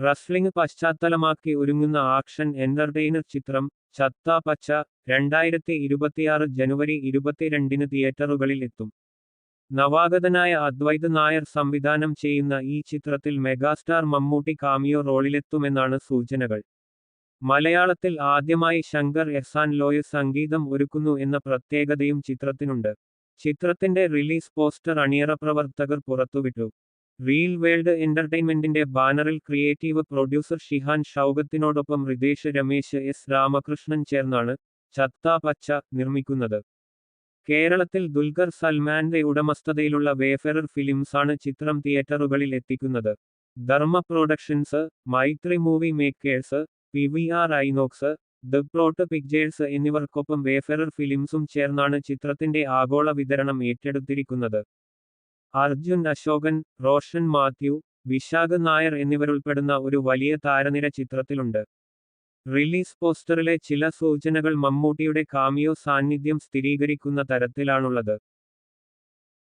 Wrestling പശ്ചാത്തലമാക്കി ഒരുങ്ങുന്ന action entertainer ചിത്രം ചത്ത പച്ച രണ്ടായിരത്തി ഇരുപത്തിയാറ് ജനുവരി ഇരുപത്തിരണ്ടിന് തിയേറ്ററുകളിൽ എത്തും. നവാഗതനായ അദ്വൈത് നായർ സംവിധാനം ചെയ്യുന്ന ഈ ചിത്രത്തിൽ മെഗാസ്റ്റാർ മമ്മൂട്ടി കാമിയോ റോളിലെത്തുമെന്നാണ് സൂചനകൾ. മലയാളത്തിൽ ആദ്യമായി ശങ്കർ എഹ്സാൻ ലോയ സംഗീതം ഒരുക്കുന്നു എന്ന പ്രത്യേകതയും ചിത്രത്തിനുണ്ട്. ചിത്രത്തിന്റെ റിലീസ് പോസ്റ്റർ അണിയറ പ്രവർത്തകർ പുറത്തുവിട്ടു. റീൽ വേൾഡ് എന്റർടൈൻമെന്റിന്റെ ബാനറിൽ ക്രിയേറ്റീവ് പ്രൊഡ്യൂസർ ഷിഹാൻ ഷൗഗത്തിനോടൊപ്പം റിതേഷ് രമേശ് എസ് രാമകൃഷ്ണൻ ചേർന്നാണ് ചത്ത പച്ച നിർമ്മിക്കുന്നത്. കേരളത്തിൽ ദുൽഖർ സൽമാന്റെ ഉടമസ്ഥതയിലുള്ള വേഫെറർ ഫിലിംസാണ് ചിത്രം തിയേറ്ററുകളിൽ എത്തിക്കുന്നത്. Dharma productions Mythri movie makers P V R INOX the plot pictures എന്നിവർക്കൊപ്പം വേഫെറർ ഫിലിംസും ചേർന്നാണ് ചിത്രത്തിന്റെ ആഗോള വിതരണം ഏറ്റെടുത്തിരിക്കുന്നത്. അർജുൻ അശോകൻ റോഷൻ മാത്യു വിശാഖ് നായർ എന്നിവരുൾപ്പെടുന്ന ഒരു വലിയ താരനിര ചിത്രത്തിലുണ്ട്. റിലീസ് പോസ്റ്ററിലെ ചില സൂചനകൾ മമ്മൂട്ടിയുടെ കാമിയോ സാന്നിധ്യം സ്ഥിരീകരിക്കുന്ന തരത്തിലാണുള്ളത്.